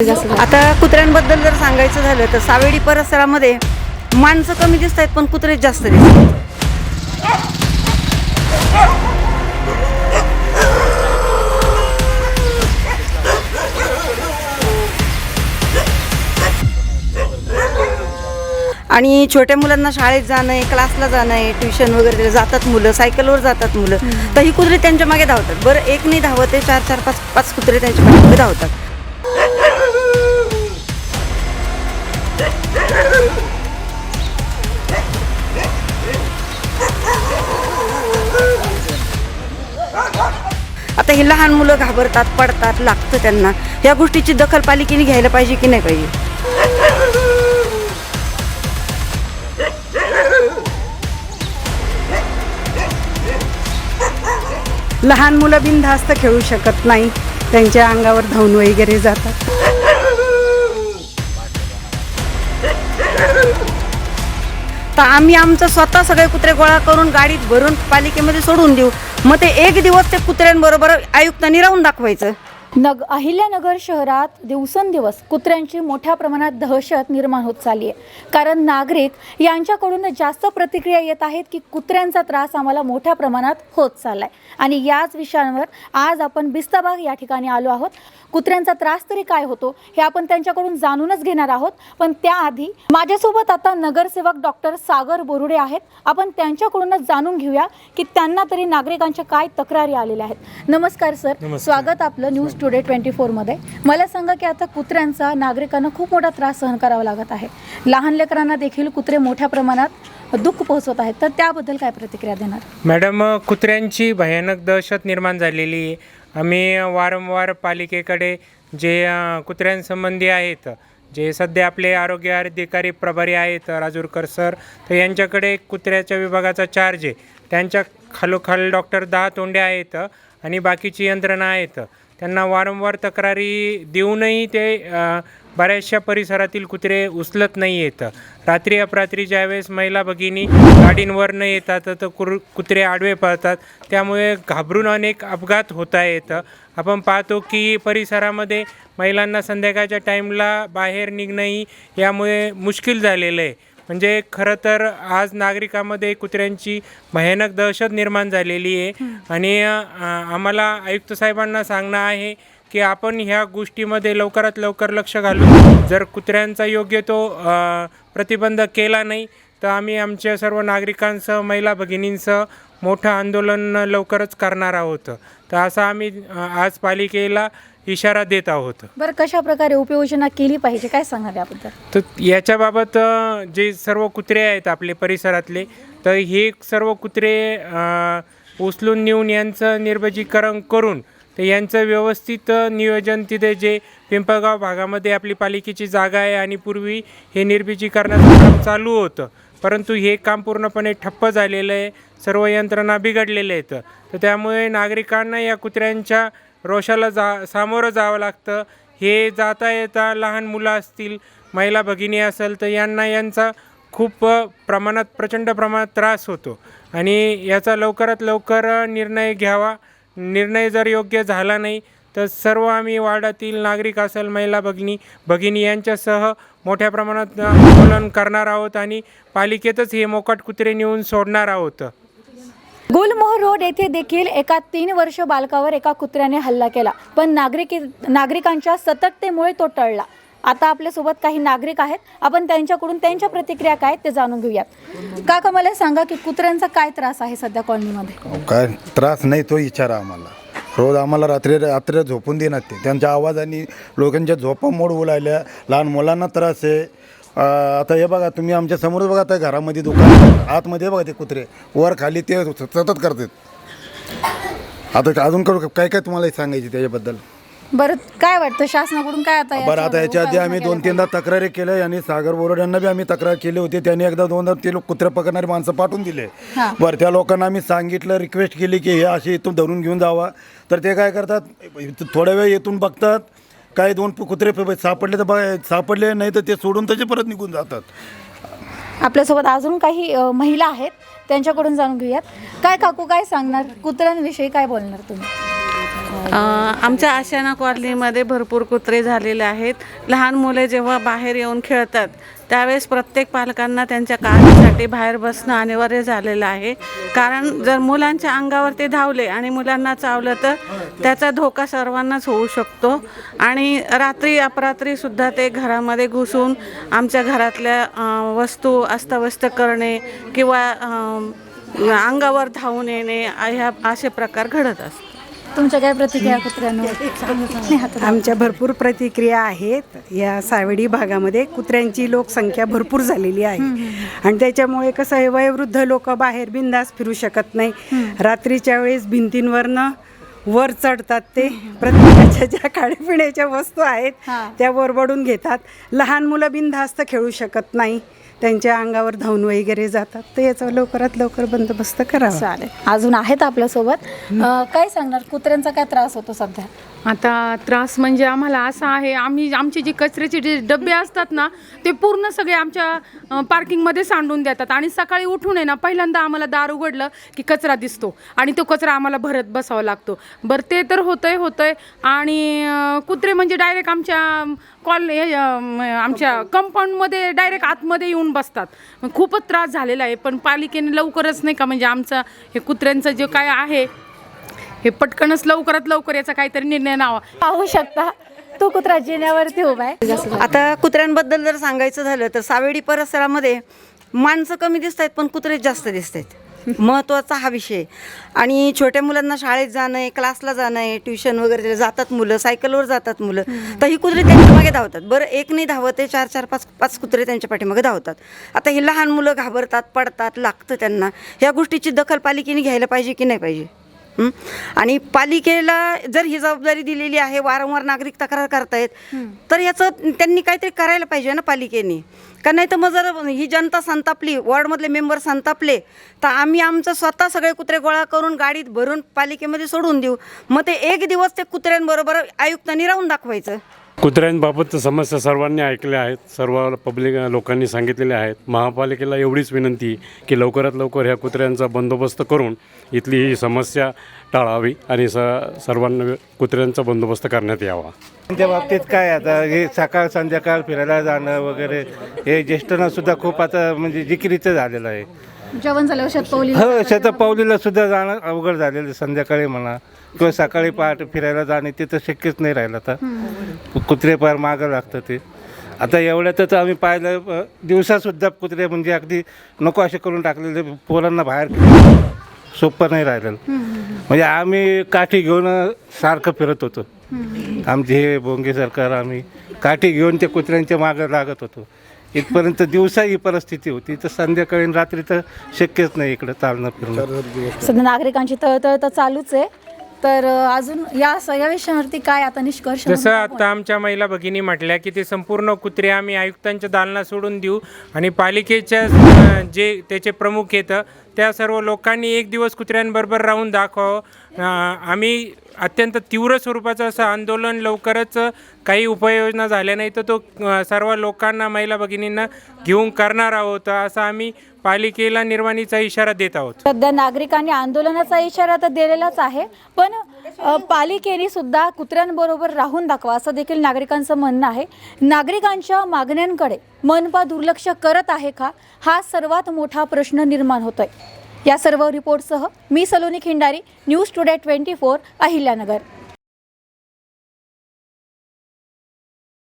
आता कुत्र्यांबद्दल जर सांगायचं झालं तर सावेडी परिसरामध्ये माणसं कमी दिसत आहेत पण कुत्रे जास्त दिसत आणि छोट्या मुलांना शाळेत जाणं आहे क्लासला जाणं आहे ट्युशन वगैरे जातात मुलं सायकलवर जातात मुलं. तर ही कुत्रे त्यांच्या मागे धावतात. बरं एक नाही धावत आहे चार चार पाच पाच कुत्रे त्यांच्या मागे धावतात. ही लहान मुलं घाबरतात पडतात लागतं त्यांना. या गोष्टीची दखल पालिकेने घ्यायला पाहिजे की नाही पाहिजे लहान मुलं बिनधास्त खेळू शकत नाही. त्यांच्या अंगावर धावून वगैरे जातात. तर आम्ही आमचं स्वतः सगळे कुत्रे गोळा करून गाडीत भरून पालिकेमध्ये सोडून देऊ. मग ते एक दिवस ते कुत्र्यांबरोबर आयुक्तांनी राहून दाखवायचं. नग अहिल्यानगर शहरात दिवसेंदिवस कुत्र्यांची मोठ्या प्रमाणात दहशत निर्माण होत चालली आहे कारण नागरिक यांच्याकडून जास्त प्रतिक्रिया येत आहेत की कुत्र्यांचा त्रास आम्हाला मोठ्या प्रमाणात होत चालला आहे आणि याच विषयांवर आज आपण बिस्तबाग या ठिकाणी आलो आहोत. कुत्र्यांचा त्रास तरी काय होतो हे आपण त्यांच्याकडून जाणूनच घेणार आहोत. पण त्याआधी माझ्यासोबत आता नगरसेवक डॉक्टर सागर बोरुडे आहेत. आपण त्यांच्याकडूनच जाणून घेऊया की त्यांना तरी नागरिकांच्या काय तक्रारी आलेल्या आहेत. नमस्कार सर. स्वागत आपलं न्यूज टुडे ट्वेंटी फोरमध्ये मला सांगा की आता कुत्र्यांचा नागरिकांना खूप मोठा त्रास सहन करावा लागत आहे. लहान लेकरांना देखील कुत्रे मोठ्या प्रमाणात दुःख पोहोचवत आहेत. तर त्याबद्दल काय प्रतिक्रिया देणार? मॅडम कुत्र्यांची भयानक दहशत निर्माण झालेली आहे. आम्ही वारंवार पालिकेकडे जे कुत्र्यांसंबंधी आहेत जे सध्या आपले आरोग्य अधिकारी प्रभारी आहेत राजूरकर सर तर यांच्याकडे कुत्र्याच्या विभागाचा चार्ज आहे. त्यांच्या खालोखाल डॉक्टर दहा तोंडे आहेत आणि बाकीची यंत्रणा आहेत. त्यांना वारंवार तक्रारी देऊनही ते बऱ्याचशा परिसरातील कुत्रे उचलत नाही आहेत रात्री अपरात्री ज्यावेळेस महिला भगिनी गाडींवर न येतात तर कुर कुत्रे आडवे पळतात त्यामुळे घाबरून अनेक अपघात होत आहेत आपण पाहतो की परिसरामध्ये महिलांना संध्याकाळच्या टाईमला बाहेर निघणंही यामुळे मुश्किल झालेलं आहे. म्हणजे खरं तर आज नागरिकामध्ये कुत्र्यांची भयानक दहशत निर्माण झालेली आहे. आणि आम्हाला आयुक्त साहेबांना सांगणं आहे की आपण ह्या गोष्टीमध्ये लवकरात लवकर लक्ष घालून जर कुत्र्यांचा योग्य तो प्रतिबंध केला नाही तर आम्ही आमच्या सर्व नागरिकांसह महिला भगिनींसह मोठं आंदोलन लवकरच करणार आहोत. तर असं आम्ही आज पालिकेला इशारा देत आहोत. बरं कशा प्रकारे उपाययोजना केली पाहिजे? काय सांगणार याबद्दल? तर याच्याबाबत जे सर्व कुत्रे आहेत आपले परिसरातले तर हे सर्व कुत्रे उचलून नेऊन यांचं निर्वजीकरण करून तर यांचं व्यवस्थित नियोजन तिथे जे पिंपळगाव भागामध्ये आपली पालिकेची जागा आहे आणि पूर्वी हे निर्बीजीकरणाचं काम चालू होतं. परंतु हे काम पूर्णपणे ठप्प झालेलं आहे. सर्व यंत्रणा बिघडलेल्या आहेत. तर त्यामुळे नागरिकांना या कुत्र्यांच्या रोषाला जा सामोरं जावं लागतं. हे जाता येता लहान मुलं असतील महिला भगिनी असेल तर यांना यांचा खूप प्रमाणात प्रचंड प्रमाणात त्रास होतो. आणि याचा लवकरात लवकर निर्णय घ्यावा. निर्णय जर योग्य झाला नाही तर सर्व आम्ही वार्डातील नागरिक असेल महिला भगिनी भगिनी यांच्यासह मोठ्या प्रमाणात आंदोलन करणार आहोत आणि पालिकेतच हे मोकाट कुत्रे नेऊन सोडणार आहोत. गुलमोहर रोड येथे देखील एका तीन वर्ष बालकावर एका कुत्र्याने हल्ला केला पण नागरिक नागरिकांच्या सतर्कतेमुळे तो टळला. आता आपल्यासोबत काही नागरिक आहेत. आपण त्यांच्याकडून त्यांच्या प्रतिक्रिया काय ते जाणून घेऊयात. काका मला सांगा की कुत्र्यांचा काय त्रास आहे सध्या कॉलनीमध्ये? काय त्रास नाही तो विचारा आम्हाला. रोज आम्हाला रात्री रात्री झोपून देणार ते त्यांच्या आवाजाने लोकांच्या झोपा मोड उलायल्या लहान मुलांना त्रास आहे. आता हे बघा तुम्ही आमच्यासमोर बघा आता घरामध्ये दुकान आतमध्ये बघा ते कुत्रे. वर खाली ते सतत करतात. आता अजून करू काय काय तुम्हाला सांगायचे त्याच्याबद्दल? बरं काय वाटतं? शासनाकडून काय आता बरं आता याच्या आधी आम्ही दोन तीनदा तक्रारी केल्या आणि सागर बोरड यांना बी आम्ही तक्रार केली होती. त्यांनी एकदा दोनदा ते लोक कुत्रे पकडणारी माणसं पाठवून दिले. बरं त्या लोकांना आम्ही सांगितलं रिक्वेस्ट केली की हे असे इथून धरून घेऊन जावा. तर ते काय करतात थोड्या वेळ येथून बघतात काही दोन कुत्रे सापडले तर सापडले नाही तर ते सोडून त्याचे परत निघून जातात. आपल्यासोबत अजून काही महिला आहेत त्यांच्याकडून जाणून घेऊयात. काय काकू काय सांगणार? कुत्र्यांविषयी काय बोलणार तुम्ही? आमच्या आशियाना कॉलनीमध्ये भरपूर कुत्रे झालेले आहेत. लहान मुले जेव्हा बाहेर येऊन खेळतात त्यावेळेस प्रत्येक पालकांना त्यांच्या काळजीसाठी बाहेर बसणं अनिवार्य झालेलं आहे. कारण जर मुलांच्या अंगावर ते धावले आणि मुलांना चावलं तर त्याचा धोका सर्वांनाच होऊ शकतो. आणि रात्री अपरात्रीसुद्धा ते घरामध्ये घुसून आमच्या घरातल्या वस्तू अस्ताव्यस्त करणे किंवा अंगावर धावून येणे ह्या असे प्रकार घडत असतात. तुमच्या काय प्रतिक्रिया कुत्र्यांवर? आमच्या भरपूर प्रतिक्रिया आहेत. या सावडी भागामध्ये कुत्र्यांची लोकसंख्या भरपूर झालेली आहे. आणि त्याच्यामुळे कसं आहे वयोवृद्ध लोक बाहेर बिंदास फिरू शकत नाही. रात्रीच्या वेळेस भिंतींवरनं वर चढतात ते. प्रत्येकाच्या ज्या खाण्यापिण्याच्या वस्तू आहेत. त्या वरबडून घेतात. लहान मुलं बिनधास्त खेळू शकत नाही. त्यांच्या अंगावर धावून वगैरे जातात. तर याचा लवकरात लवकर बंदोबस्त करावा. चालेल. अजून आहेत आपल्यासोबत. अं, काय सांगणार? कुत्र्यांचा काय त्रास होतो सध्या? आता त्रास म्हणजे आम्हाला असा आहे आम्ही आमचे जे कचऱ्याचे जे डबे असतात ना ते पूर्ण सगळे आमच्या पार्किंगमध्ये सांडून देतात. आणि सकाळी उठून आहे ना पहिल्यांदा आम्हाला दार उघडलं की कचरा दिसतो. आणि तो कचरा आम्हाला भरत बसावा लागतो. बरं ते तर होतंय होतंय. आणि कुत्रे म्हणजे डायरेक्ट आमच्या कॉल हे, आमच्या कंपाऊंडमध्ये डायरेक्ट आतमध्ये येऊन बसतात. खूपच त्रास झालेला आहे. पण पालिकेने लवकरच नाही का म्हणजे आमचा हे कुत्र्यांचं जे काय आहे हे पटकनच लवकरात लवकर याचा काहीतरी निर्णय नावा. पाहू शकता. तो कुत्रा जिन्यावरती उभा आहे. आता कुत्र्यांबद्दल जर सांगायचं झालं तर सावेडी परिसरामध्ये माणसं कमी दिसत आहेत पण कुत्रेच जास्त दिसत आहेत. महत्त्वाचा हा विषय. आणि छोट्या मुलांना शाळेत जाणं आहे क्लासला जाणं आहे ट्युशन वगैरे जातात मुलं सायकलवर जातात मुलं तर ही कुत्रे त्यांच्या मागे धावतात. बरं एक नाही धावत आहे चार चार पाच पाच कुत्रे त्यांच्या पाठीमागे धावतात. आता ही लहान मुलं घाबरतात पडतात लागतं त्यांना. ह्या गोष्टीची दखल पालिकेने घ्यायला पाहिजे की नाही पाहिजे? आणि पालिकेला जर ही जबाबदारी दिलेली आहे वारंवार नागरिक तक्रार करतायत तर याचं त्यांनी काहीतरी करायला पाहिजे ना पालिकेने. का नाही तर मग जर ही जनता संतापली वॉर्डमधले मेंबर संतापले तर आम्ही आमचं स्वतः सगळे कुत्रे गोळा करून गाडीत भरून पालिकेमध्ये सोडून देऊ. मग ते एक दिवस ते कुत्र्यांबरोबर आयुक्तांनी राहून दाखवायचं. कुत्र्यांबाबत समस्या सर्वांनी ऐकल्या आहेत. सर्व पब्लिक लोकांनी सांगितलेल्या आहेत. महापालिकेला एवढीच विनंती की लवकरात लवकर ह्या कुत्र्यांचा बंदोबस्त करून इथली ही समस्या टाळावी आणि स सर्वांना कुत्र्यांचा बंदोबस्त करण्यात यावा. त्या बाबतीत काय आता? हे सकाळ संध्याकाळ फिरायला जाणं वगैरे हे ज्येष्ठांना सुद्धा खूप आता म्हणजे जिकिरीचं झालेलं आहे. जेवण झाल्यावर शेतपावली हो शतपावलीला सुद्धा जाणं अवघड झालेलं आहे. संध्याकाळी म्हणा किंवा सकाळी पहाटे फिरायला जाणे ते तर शक्यच नाही राहिलं आता. कुत्रे पार मागं लागतं ते. आता एवढ्यातच आम्ही पाहिलं दिवसासुद्धा कुत्रे म्हणजे अगदी नको असे करून टाकलेले पोरांना बाहेर सोपं नाही राहिलेलं. म्हणजे आम्ही काठी घेऊन सारखं फिरत होतो. आमचे हे बोंगे सरकार आम्ही काठी घेऊन त्या कुत्र्यांच्या मागं लागत होतो. इथपर्यंत दिवसा ही परिस्थिती होती तर संध्याकाळी रात्री तर शक्यच नाही इकडं चालणं फिरणं. सध्या नागरिकांची तळतळ तर चालूच आहे. तर अजून या स- या विषयावरती काय आता निष्कर्ष जसं म्हणून आता आमच्या महिला भगिनी म्हटल्या की ते संपूर्ण कुत्रे आम्ही आयुक्तांच्या दालना सोडून देऊ आणि पालिकेच्या अं, जे त्याचे प्रमुख येतं त्या सर्व लोकांनी एक दिवस कुत्र्यांबरोबर राहून दाखवावं. आम्ही अत्यंत तीव्र स्वरूपाचं असं आंदोलन लवकरच काही उपाययोजना झाल्या नाही तर तो सर्व लोकांना महिला भगिनींना घेऊन करणार आहोत असं आम्ही पालिकेला निर्वाणीचा इशारा देत आहोत. सध्या नागरिकांनी आंदोलनाचा इशारा तर दिलेलाच आहे पण पालिकेने सुद्धा कुत्र्यांबरोबर राहून दाखवा असं देखील नागरिकांचं म्हणणं आहे. नागरिकांच्या मागण्यांकडे मनपा दुर्लक्ष करत आहे का? हा सर्वात मोठा प्रश्न निर्माण होतोय. या सर्व रिपोर्टसह मी Saloni Khindari news today twenty four Ahilyanagar.